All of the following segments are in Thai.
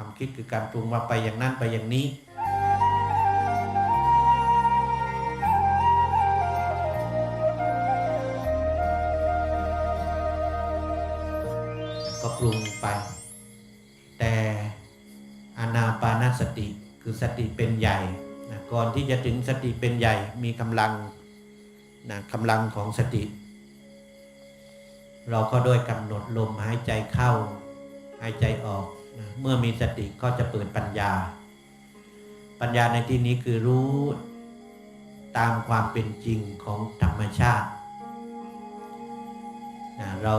ความคิดคือการปรุงว่าไปอย่างนั้นไปอย่างนี้ ก็ปรุงไป แต่อานาปานสติคือสติเป็นใหญ่นะก่อนที่จะถึงสติเป็นใหญ่มีกำลังนะกำลังของสติ เราก็โดยกำหนดลมหายใจเข้า หายใจออก เมื่อมีสติก็จะเปิดปัญญา ปัญญาในที่นี้คือรู้ตามความเป็นจริงของธรรมชาตินะเรา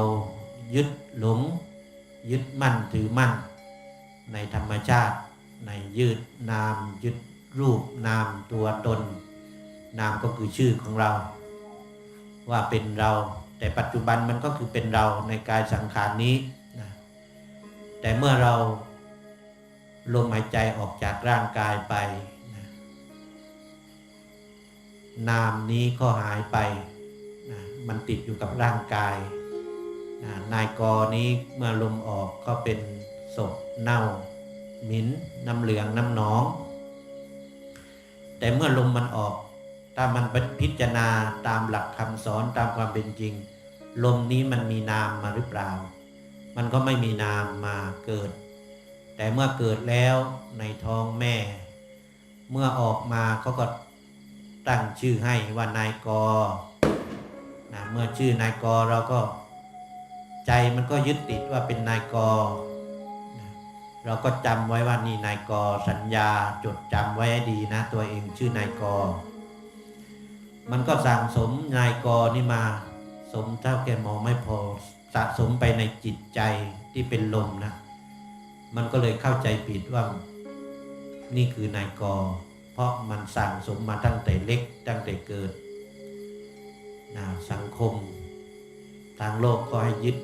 ยึดหลง ยึดมั่นถือมั่น ในธรรมชาติ ในยืดนาม ยึดรูปนามตัวตน นามก็คือชื่อของเรา ว่าเป็นเรา แต่ปัจจุบันมันก็คือเป็นเราในกายสังขารนี้ แต่เมื่อเราลมหายใจออกจากร่างกายไปนะนามนี้ก็หายไปนะมันติดอยู่กับร่างกายนะนายกอนี้เมื่อลมออกก็เป็นศพเน่าหมินน้ำเหลืองน้ำหนอง แต่เมื่อลมมันออก ถ้ามันพิจารณาตามหลักคำสอนตามความเป็นจริง ลมนี้มันมีนามมาหรือเปล่า มันก็ไม่มีนามมาเกิด แต่เมื่อเกิดแล้วในท้องแม่ เมื่อออกมาเขาก็ตั้งชื่อให้ว่านายกอนะเมื่อชื่อนายกอเราก็ใจมันก็ยึดติดว่าเป็นนายกนะเราก็จำไว้ว่านี่นายกสัญญาจดจำไว้ดีนะตัวเองชื่อนายกมันก็สั่งสมนายกนี่มาสมเท่าแก่มองไม่พอ สะสมไปในจิตใจที่เป็นลมนะ มันก็เลยเข้าใจผิดว่า นี่คือนายกเพราะมันสั่งสมมาตั้งแต่เล็กตั้งแต่เกิดนะสังคม ทางโลกก็ให้ยึด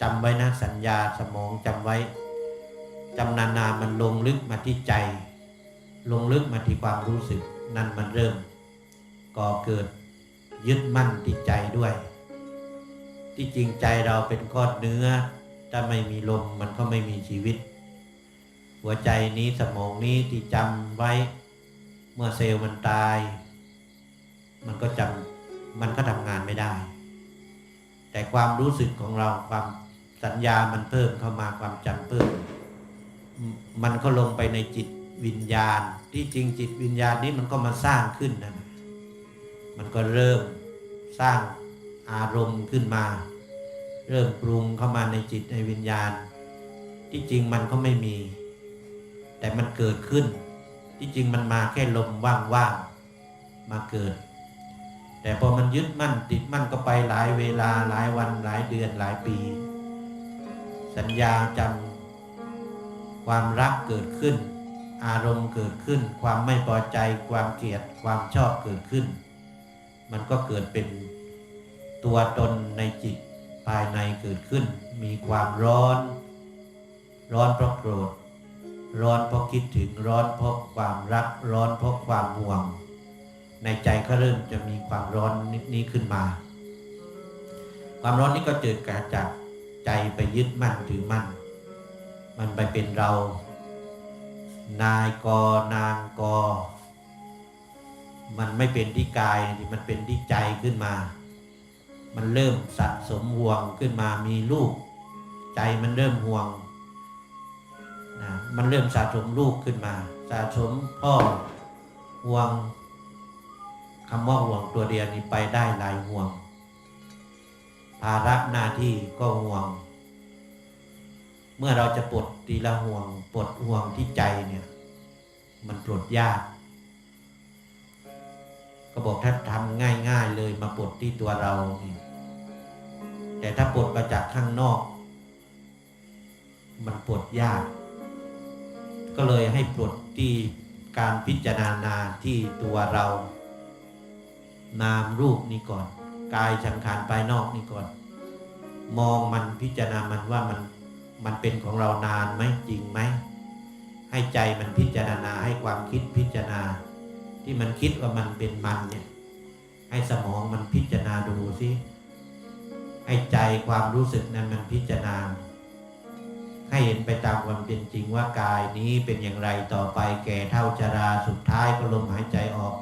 จำไว้นะสัญญาสมองจำไว้จำนานๆมันลงลึกมาที่ใจ ลงลึกมาที่ความรู้สึก นั่นมันเริ่มก่อเกิดยึดมั่นติดใจด้วย ที่จริงใจเราเป็นก้อนเนื้อ ถ้าไม่มีลมมันก็ไม่มีชีวิต หัวใจนี้สมองนี้ที่จำไว้ เมื่อเซลล์มันตาย มันก็จำมันก็ทำงานไม่ได้ แต่ความรู้สึกของเราความสัญญามันเพิ่มเข้ามาความจำเพิ่ม มันก็ลงไปในจิตวิญญาณ ที่จริงจิตวิญญาณนี้มันก็มาสร้างขึ้นนะมันก็เริ่มสร้างอารมณ์ขึ้นมา เริ่มปรุงเข้ามาในจิตในวิญญาณ ที่จริงมันก็ไม่มี แต่มันเกิดขึ้น ที่จริงมันมาแค่ลมว่างๆมาเกิด แต่พอมันยึดมั่นติดมั่นก็ไปหลายเวลาหลายวันหลายเดือนหลายปี สัญญาจำความรักเกิดขึ้น อารมณ์เกิดขึ้น ความไม่พอใจความเกลียดความชอบเกิดขึ้น มันก็เกิดเป็นตัวตนในจิต ภายในเกิดขึ้น มีความร้อน ร้อนเพราะโกรธ ร้อนเพราะคิดถึงร้อนเพราะความรัก ร้อนเพราะความห่วง ในใจก็เริ่มจะมีความร้อนนี้ขึ้นมา ความร้อนนี้ก็เกิดจากใจไปยึดมั่นถือมั่น มันไปเป็นเรา นายกนางก มันไม่เป็นที่กาย มันเป็นที่ใจขึ้นมา มันเริ่มสะสมห่วงขึ้นมามีลูก ใจมันเริ่มห่วงนะมันเริ่มสะสมลูกขึ้นมา สะสมพ่อห่วงคำว่าห่วงตัวเดียวนี้ไปได้หลายห่วง ภาระหน้าที่ก็ห่วง เมื่อเราจะปลดทีละห่วงปลดห่วงที่ใจเนี่ย มันปลดยากก็บอกถ้าทำง่าย ๆ เลยมาปลดที่ตัวเรานี่ แต่ถ้าปลดมาจากข้างนอก มันปลดยาก ก็เลยให้ปลดที่การพิจารณาที่ตัวเรา นามรูปนี้ก่อน กายสังขารภายนอกนี้ก่อน มองมันพิจารณามันว่ามันมันเป็นของเรานานไหมจริงไหมให้ใจมันพิจารณาให้ความคิดพิจารณา ที่มันคิดว่ามันเป็นมันเนี่ย ให้สมองมันพิจารณาดูสิ ให้ใจความรู้สึกนั้นมันพิจารณา ให้เห็นไปตามความเป็นจริงว่ากายนี้เป็นอย่างไรต่อไปแก่เท่าชราสุดท้ายก็ลมหายใจออก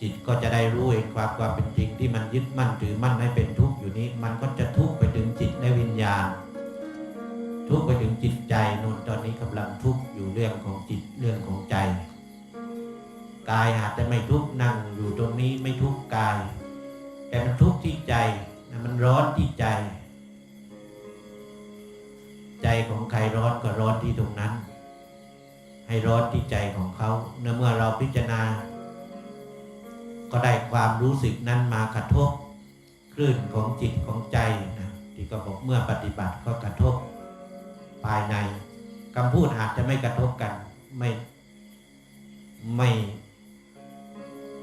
จิตก็จะได้รู้เห็นความความเป็นจริงที่มันยึดมั่นถือมั่นให้เป็นทุกข์อยู่นี้ มันก็จะทุกข์ไปถึงจิตและวิญญาณ ทุกข์ไปถึงจิตใจนนตอนนี้กำลังทุกข์อยู่เรื่องของจิตเรื่องของใจ กายอาจจะไม่ทุกข์นั่งอยู่ตรงนี้ไม่ทุกข์กาย แต่มันทุกข์ที่ใจ มันร้อนที่ใจ ใจของใครร้อนก็ร้อนที่ตรงนั้น ให้ร้อนที่ใจของเขาเนื่อเมื่อเราพิจารณา ก็ได้ความรู้สึกนั้นมากระทบ คลื่นของจิตของใจนะที่ก็บอกเมื่อปฏิบัติก็กระทบภายในคำพูดอาจจะไม่กระทบกันไม่ไม่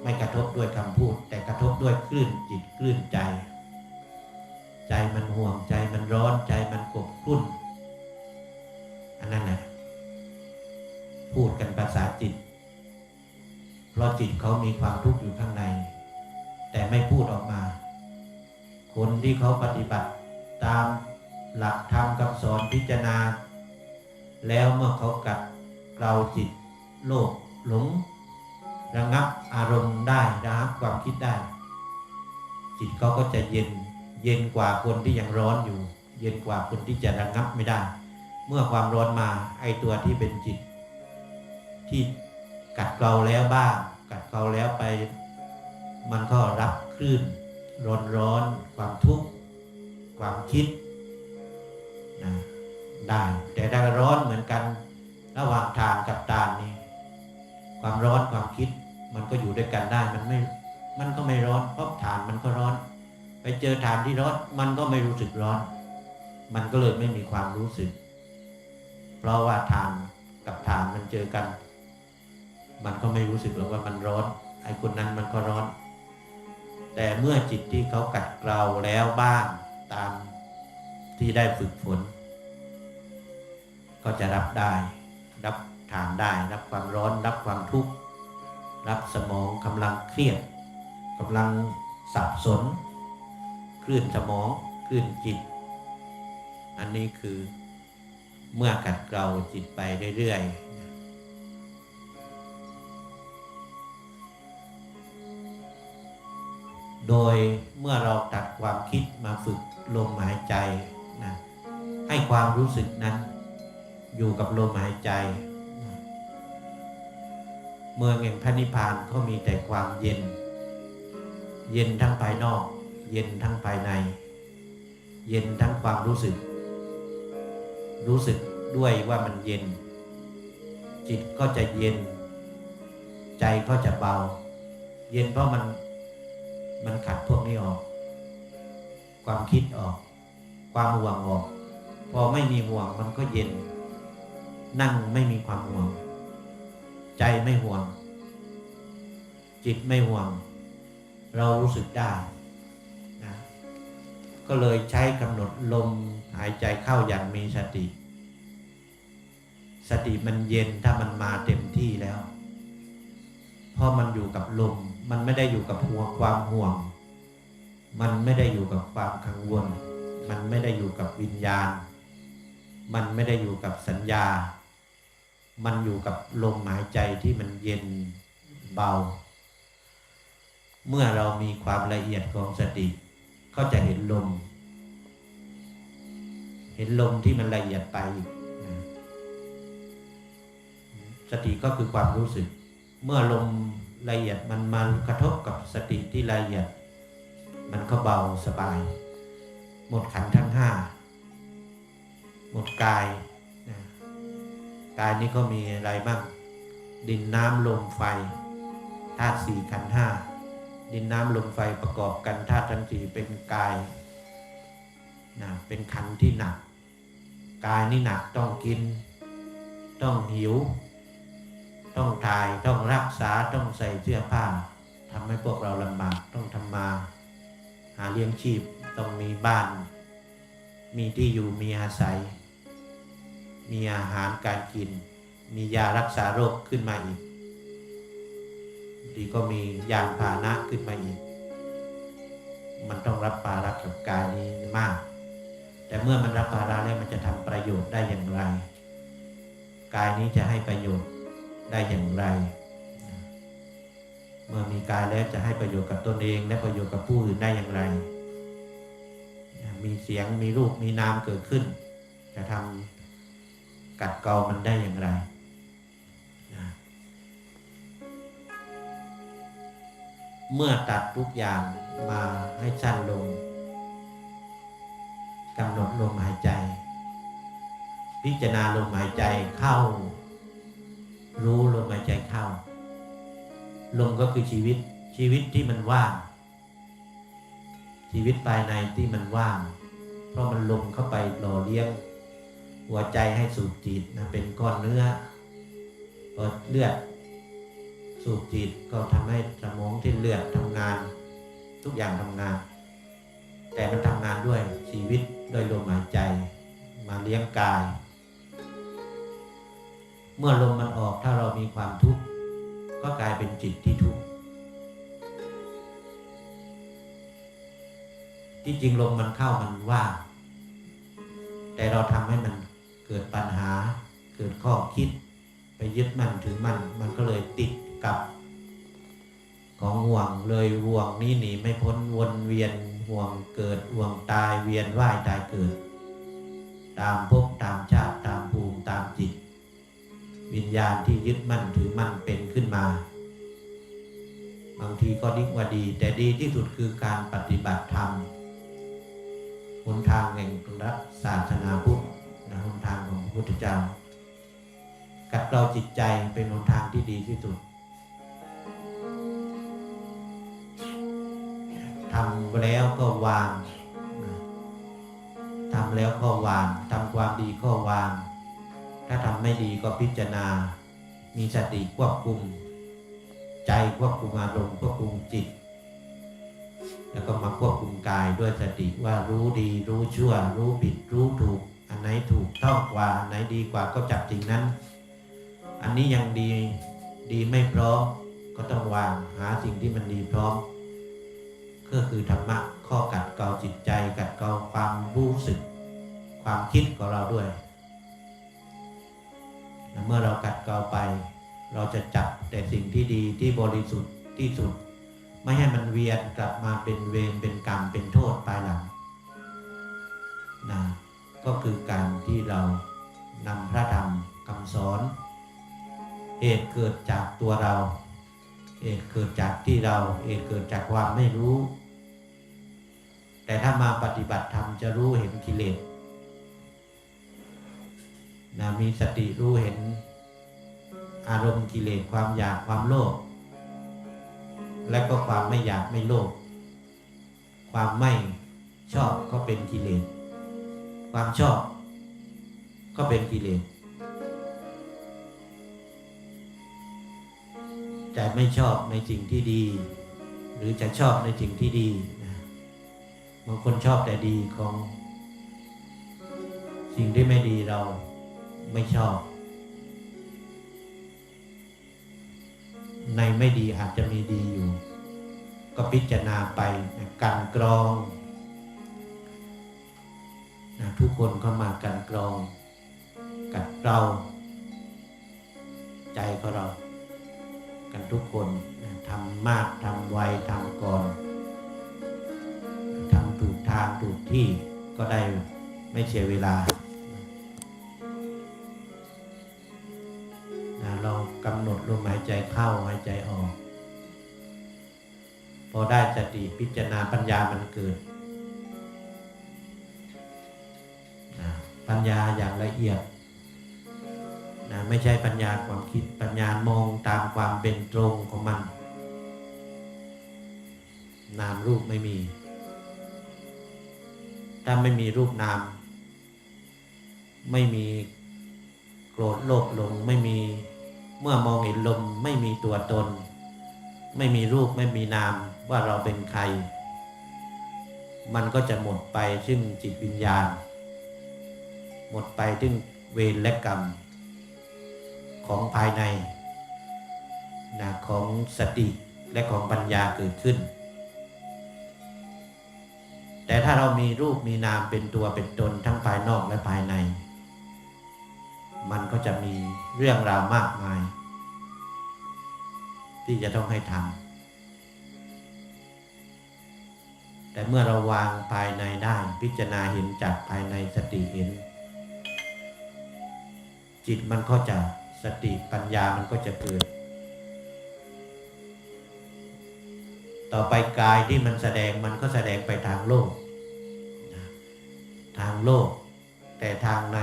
ไม่กระทบด้วยคำพูด แต่กระทบด้วยคลื่นจิตคลื่นใจ ใจมันห่วงใจมันร้อนใจมันกบคุ้นอันนั้นแหละพูดกันภาษาจิต เพราะจิตเขามีความทุกข์อยู่ข้างใน แต่ไม่พูดออกมา คนที่เขาปฏิบัติตามหลักธรรมคำสอนพิจารณา แล้วเมื่อเขากัดเกลาจิต โลภหลงระงับอารมณ์ได้ระงับความคิดได้ จิตเขาก็จะเย็น เย็นกว่าคนที่ยังร้อนอยู่ เย็นกว่าคนที่จะระงับไม่ได้ เมื่อความร้อนมาไอตัวที่เป็นจิต ที่กัดเกลาแล้วบ้าง กัดเกลาแล้วไป มันก็รับคลื่น ร้อนร้อนความทุกข์ความคิดนะได้แต่ถ้าร้อนเหมือนกัน ระหว่างทานกับตาลนี่ความร้อนความคิด มันก็อยู่ด้วยกันได้มันไม่ มันก็ไม่ร้อนเพราะฐานมันก็ร้อน เจอฐานที่ร้อนมันก็ไม่รู้สึกร้อน มันก็เลยไม่มีความรู้สึก เพราะว่าฐานกับฐานมันเจอกัน มันก็ไม่รู้สึกหรอกว่ามันร้อน ไอ้คนนั้นมันก็ร้อน แต่เมื่อจิตที่เขากัดเกลาแล้วบ้างตามที่ได้ฝึกฝน ก็จะรับได้ รับฐานได้ รับความร้อน รับความทุกข์ รับสมองกำลังเครียดกำลังสับสน คลื่นสมองคลื่นจิต อันนี้คือเมื่อกัดเกลาจิตไปเรื่อยๆ โดยเมื่อเราตัดความคิดมาฝึกลมหายใจนะให้ความรู้สึกนั้น อยู่กับลมหายใจ เมืองแห่งพระนิพพานก็มีแต่ความเย็น เย็นทั้งภายนอก เย็นทั้งภายใน เย็นทั้งความรู้สึก รู้สึกด้วยว่ามันเย็น จิตก็จะเย็น ใจก็จะเบา เย็นเพราะมันมันขัดพวกนี้ออก ความคิดออก ความห่วงออก พอไม่มีห่วงมันก็เย็น นั่งไม่มีความห่วง ใจไม่ห่วง จิตไม่ห่วง เรารู้สึกได้ ก็เลยใช้กำหนดลมหายใจเข้าอย่างมีสติ สติมันเย็นถ้ามันมาเต็มที่แล้วเพราะมันอยู่กับลม มันไม่ได้อยู่กับหัวความห่วง มันไม่ได้อยู่กับความกังวล มันไม่ได้อยู่กับวิญญาณ มันไม่ได้อยู่กับสัญญา มันอยู่กับลมหายใจที่มันเย็นเบา เมื่อเรามีความละเอียดของสติ ก็จะเห็นลม เห็นลมที่มันละเอียดไปสติก็คือความรู้สึก เมื่อลมละเอียดมันมากระทบกับสติที่ละเอียด มันก็เบาสบาย หมดขันทั้งห้าหมดกายนะกายนี้ก็มีอะไรบ้าง ดินน้ำลมไฟธาตุสี่ขันห้าดินน้ำลมไฟประกอบกันธาตุทั้งสี่เป็นกายนะเป็นขันที่หนัก กายนี่หนักต้องกิน ต้องหิว ต้องถ่ายต้องรักษาต้องใส่เสื้อผ้าทำให้พวกเราลำบากต้องทำมา หาเลี้ยงชีพต้องมีบ้าน มีที่อยู่มีอาศัย มีอาหารการกิน มียารักษาโรคขึ้นมาอีกดีก็มียานพาหนะขึ้นมาอีก มันต้องรับภาระกับกายนี้มาก แต่เมื่อมันรับภาระแล้วมันจะทำประโยชน์ได้อย่างไร กายนี้จะให้ประโยชน์ได้อย่างไร เมื่อมีกายแล้วจะให้ประโยชน์กับตนเอง และประโยชน์กับผู้อื่นได้อย่างไร มีเสียงมีรูปมีนามเกิดขึ้น จะทำกัดเกามันได้อย่างไรเมื่อตัดทุกอย่างมาให้สั้นลง กำหนดลมหายใจ พิจารณาลมหายใจเข้า รู้ลมหายใจเข้า ลมก็คือชีวิตชีวิตที่มันว่าง ชีวิตภายในที่มันว่าง เพราะมันลมเข้าไปหล่อเลี้ยง หัวใจให้สูบจิตนะเป็นก้อนเนื้อพอเลือดสูบจิตก็ทำให้สมองที่เลือดทำงาน ทุกอย่างทำงาน แต่มันทำงานด้วยชีวิตด้วยลมหายใจมาเลี้ยงกาย เมื่อลมมันออกถ้าเรามีความทุกข์ก็กลายเป็นจิตที่ทุกข์ที่จริงลมมันเข้ามันว่างแต่เราทำให้มันเกิดปัญหา เกิดข้อคิด ไปยึดมันถือมันมันก็เลยติดกับ ของห่วงเลยห่วงนี้หนีไม่พ้นวนเวียน ห่วงเกิดห่วงตายเวียนว่ายตายเกิด ตามภพตามชาติตามภูมิตามจิต วิญญาณที่ยึดมั่นถือมั่นเป็นขึ้นมา บางทีก็ดิ้ว่าดี แต่ดีที่สุดคือการปฏิบัติธรรมหนทางแห่งรักศาสนาพุทธนะหนทางของพระพุทธเจ้ากัดเราจิตใจเป็นหนทางที่ดีที่สุด ทำแล้วก็วางทำแล้วก็วางทำความดีก็วาง ถ้าทำไม่ดีก็พิจารณา มีสติควบคุม ใจควบคุมอารมณ์ควบคุมจิต แล้วก็มาควบคุมกายด้วยสติว่ารู้ดีรู้ชั่ว รู้ผิดรู้ถูก อันไหนถูกต้องกว่าอันไหนดีกว่าก็จับสิ่งนั้น อันนี้ยังดีดีไม่พร้อมก็ต้องวางหาสิ่งที่มันดีพร้อม ก็คือธรรมะข้อกัดเกลาจิตใจ กัดเกลาความรู้สึก ความคิดของเราด้วย เมื่อเรากัดเกลาไป เราจะจับแต่สิ่งที่ดีที่บริสุทธิ์ที่สุด ไม่ให้มันเวียนกลับมาเป็นเวรเป็นกรรมเป็นโทษภายหลังนะก็คือการที่เรานำพระธรรมคำสอน เหตุเกิดจากตัวเรา เหตุเกิดจากที่เราเหตุเกิดจากความไม่รู้ แต่ถ้ามาปฏิบัติธรรมจะรู้เห็นกิเลสนะมีสติรู้เห็นอารมณ์กิเลสความอยากความโลภและก็ความไม่อยากไม่โลภความไม่ชอบก็เป็นกิเลสความชอบก็เป็นกิเลส แต่ไม่ชอบในสิ่งที่ดี หรือจะชอบในสิ่งที่ดีนะบางคนชอบแต่ดีของ สิ่งที่ไม่ดีเราไม่ชอบ ในไม่ดีอาจจะมีดีอยู่ ก็พิจารณาไปนะกันกรองนะทุกคนเข้ามากันกรอง กัดเรา ใจของเรา กันทุกคนทำมากทำไวทำก่อนทำถูกทางถูกที่ก็ได้ไม่เสียเวลาเรากำหนดลมหายใจเข้าหายใจออก พอได้สติพิจารณาปัญญามันเกิดปัญญาอย่างละเอียด นะไม่ใช่ปัญญาความคิดปัญญามองตามความเป็นตรงของมัน นามรูปไม่มี ถ้าไม่มีรูปนาม ไม่มีโกรธโลภหลงไม่มีเมื่อมองเห็นลมไม่มีตัวตน ไม่มีรูปไม่มีนามว่าเราเป็นใคร มันก็จะหมดไปซึ่งจิตวิญญาณ หมดไปซึ่งเวรและกรรม ของภายในนะของสติและของปัญญาเกิดขึ้น แต่ถ้าเรามีรูปมีนามเป็นตัวเป็นตนทั้งภายนอกและภายใน มันก็จะมีเรื่องราวมากมาย ที่จะต้องให้ทำแต่เมื่อเราวางภายในได้พิจารณาเห็นจากภายในสติเห็น จิตมันก็จะ ติปัญญามันก็จะเกิด ต่อไปกายที่มันแสดงมันก็แสดงไปทางโลก ทางโลก แต่ทางใน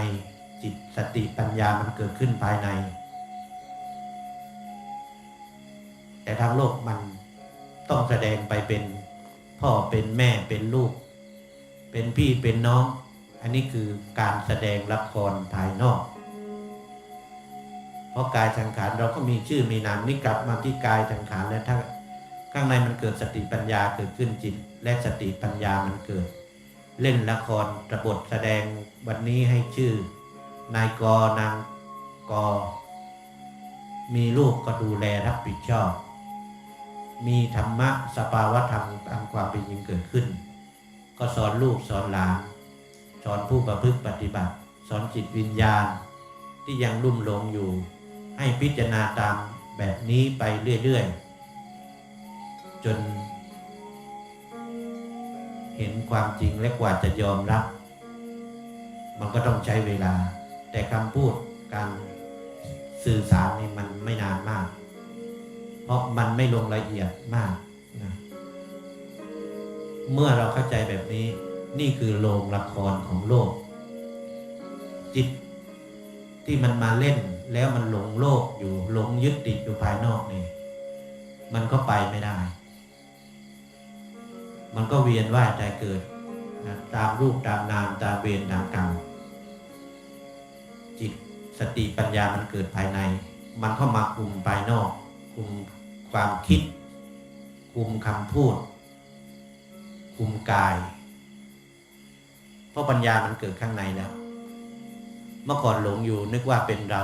จิตสติปัญญามันเกิดขึ้นภายใน แต่ทางโลกมันต้องแสดงไปเป็นพ่อเป็นแม่เป็นลูก เป็นพี่เป็นน้อง อันนี้คือการแสดงละครภายนอก เพราะกายสังขารเราก็มีชื่อมีนามนี่กลับมาที่กายสังขารแล้วถ้าข้างในมันเกิดสติปัญญาเกิดขึ้นจิต และสติปัญญามันเกิด เล่นละครระบทแสดงวันนี้ให้ชื่อนายกนางกมีลูกก็ดูแลรับผิดชอบ มีธรรมะสภาวะธรรมตามความเป็นจริงเกิดขึ้น ก็สอนลูกสอนหลานสอนผู้ประพฤติปฏิบัติ สอนจิตวิญญาณที่ยังลุ่มหลงอยู่ ให้พิจารณาตามแบบนี้ไปเรื่อย ๆ จน เห็นความจริงและกว่าจะยอมรับ มันก็ต้องใช้เวลา แต่คำพูดการสื่อสารนี่มันไม่นานมาก เพราะมันไม่ลงละเอียดมากนะเมื่อเราเข้าใจแบบนี้ นี่คือโรงละครของโลก จิตที่มันมาเล่น แล้วมันหลงโลกอยู่หลงยึดติดอยู่ภายนอกนี่ มันก็ไปไม่ได้ มันก็เวียนว่ายแต่เกิดนะตามรูปตามนามตามเวรตามกรรมจิตสติปัญญามันเกิดภายใน มันเข้ามาคุมภายนอก คุมความคิด คุมคำพูด คุมกาย เพราะปัญญามันเกิดข้างในแล้ว เมื่อก่อนหลงอยู่นึกว่าเป็นเรา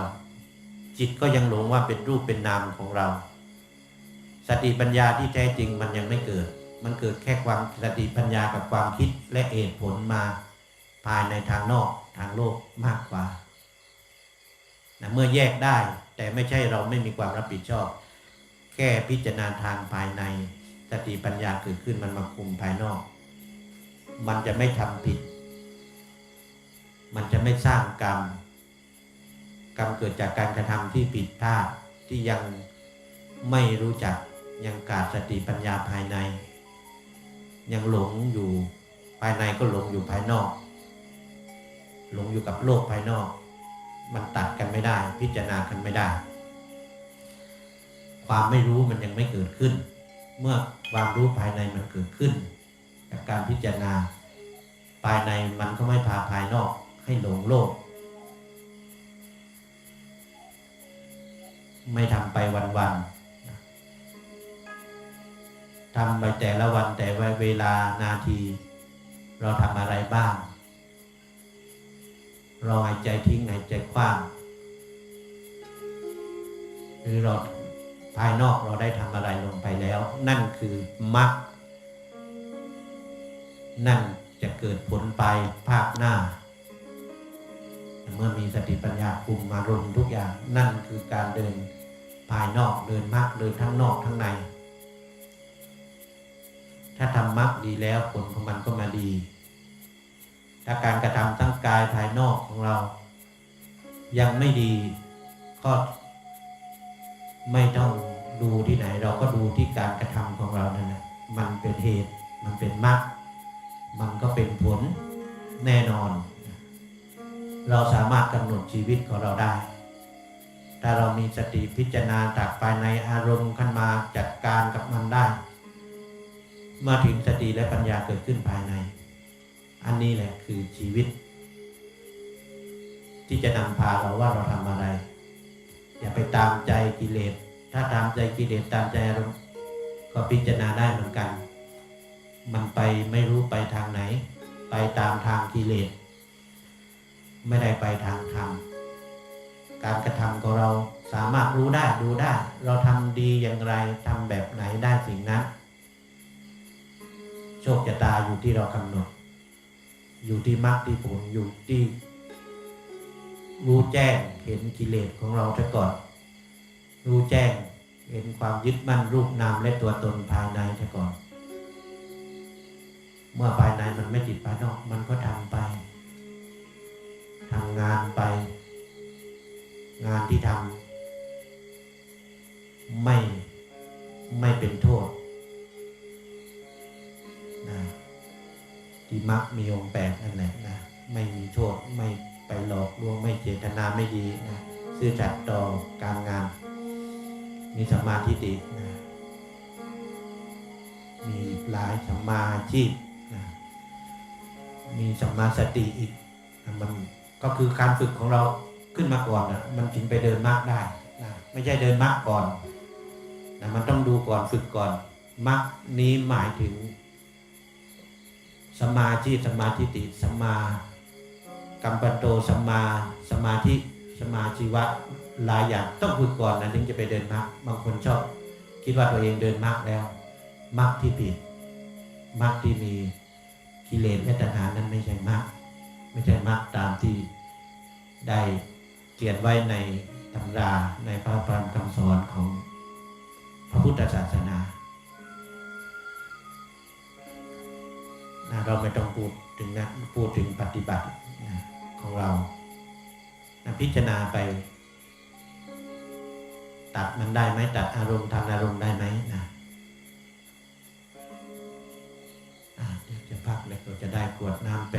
จิตก็ยังหลงว่าเป็นรูปเป็นนามของเรา สติปัญญาที่แท้จริงมันยังไม่เกิด มันเกิดแค่ความสติปัญญากับความคิดและเหตุผลมาภายในทางนอกทางโลกมากกว่านะเมื่อแยกได้แต่ไม่ใช่เราไม่มีความรับผิดชอบ แค่พิจารณาทางภายใน สติปัญญาเกิดขึ้นมันมาคุมภายนอก มันจะไม่ทำผิด มันจะไม่สร้างกรรม กรรมเกิดจากการกระทำที่ผิดพลาดที่ยังไม่รู้จักยังขาดสติปัญญาภายใน ยังหลงอยู่ภายในก็หลงอยู่ภายนอก หลงอยู่กับโลกภายนอก มันตัดกันไม่ได้ พิจารณากันไม่ได้ ความไม่รู้มันยังไม่เกิดขึ้น เมื่อความรู้ภายในมันเกิดขึ้นจากการพิจารณา ภายในมันก็ไม่พาภายนอกให้หลงโลก ไม่ทำไปวันๆทำไปแต่ละวันแต่เวลานาที เราทำอะไรบ้าง เราหายใจทิ้งหายใจคว้าง หรือเราภายนอกเราได้ทำอะไรลงไปแล้ว นั่นคือมรรคนั่นจะเกิดผลไปภาคหน้า เมื่อมีสติปัญญาคุมมารวมทุกอย่าง นั่นคือการเดิน ภายนอกเดินมรรคเดินทั้งนอกทั้งใน ถ้าทำมรรคดีแล้วผลของมันก็มาดีถ้าการกระทำทั้งกายภายนอกของเรา ยังไม่ดีก็ไม่ต้องดูที่ไหน เราก็ดูที่การกระทำของเรานั่นแหละมันเป็นเหตุ มันเป็นมรรคมันก็เป็นผลแน่นอน เราสามารถกำหนดชีวิตของเราได้ ถ้าเรามีสติพิจารณาจากภายในอารมณ์ขึ้นมาจัดการกับมันได้เมื่อถึงสติและปัญญาเกิดขึ้นภายใน อันนี้แหละคือชีวิต ที่จะนำพาเราว่าเราทำอะไร อย่าไปตามใจกิเลส ถ้าตามใจกิเลสตามใจอารมณ์ก็พิจารณาได้เหมือนกัน มันไปไม่รู้ไปทางไหน ไปตามทางกิเลส ไม่ได้ไปทางธรรม การกระทำของเราสามารถรู้ได้ดูได้ เราทำดีอย่างไรทำแบบไหนได้สิ่งนั้นโชคชะตาอยู่ที่เรากำหนด อยู่ที่มรรคที่ผลอยู่ที่รู้แจ้งเห็นกิเลสของเราซะก่อน รู้แจ้งเห็นความยึดมั่นรูปนามและตัวตนภายในซะก่อน เมื่อภายในมันไม่ติดภายนอก มันก็ทำไปทำงานไป งานที่ทำไม่ไม่เป็นโทษนะที่มักมีองค์แปดนั่นแหละนะไม่มีโทษไม่ไปหลอกลวงไม่เจตนาไม่ดีนะซื่อจัดต่อการงาน มีสมาธิดีนะมีหลายสมาชีพนะมีสมมาสติอีกนะมันก็คือการฝึกของเรา ขึ้นมาก่อนนะมันจึงไปเดินมากได้นะไม่ใช่เดินมากก่อนนะมันต้องดูก่อนฝึกก่อนมรรคนี้หมายถึงสมาชีพสมาทิฏฐิสมากัมปันโตสมมาสมาธิสมาชีวะหลายอย่างต้องฝึกก่อนนะถึงจะไปเดินมรรคบางคนชอบคิดว่าตัวเองเดินมรรคแล้วมรรคที่ผิดมรรคที่มีกิเลสและตัณหานั้นไม่ใช่มรรคไม่ใช่มรรคตามที่ได้ เขียนไว้ในตำราในพระธรรมคำสอนของพระพุทธศาสนานะเราไม่ต้องพูดถึงนะพูดถึงปฏิบัตินะของเรานะพิจารณาไป ตัดมันได้ไหมตัดอารมณ์ทำอารมณ์ได้ไหมนะเดี๋ยวจะพักแล้วเราจะได้กวดน้ำแป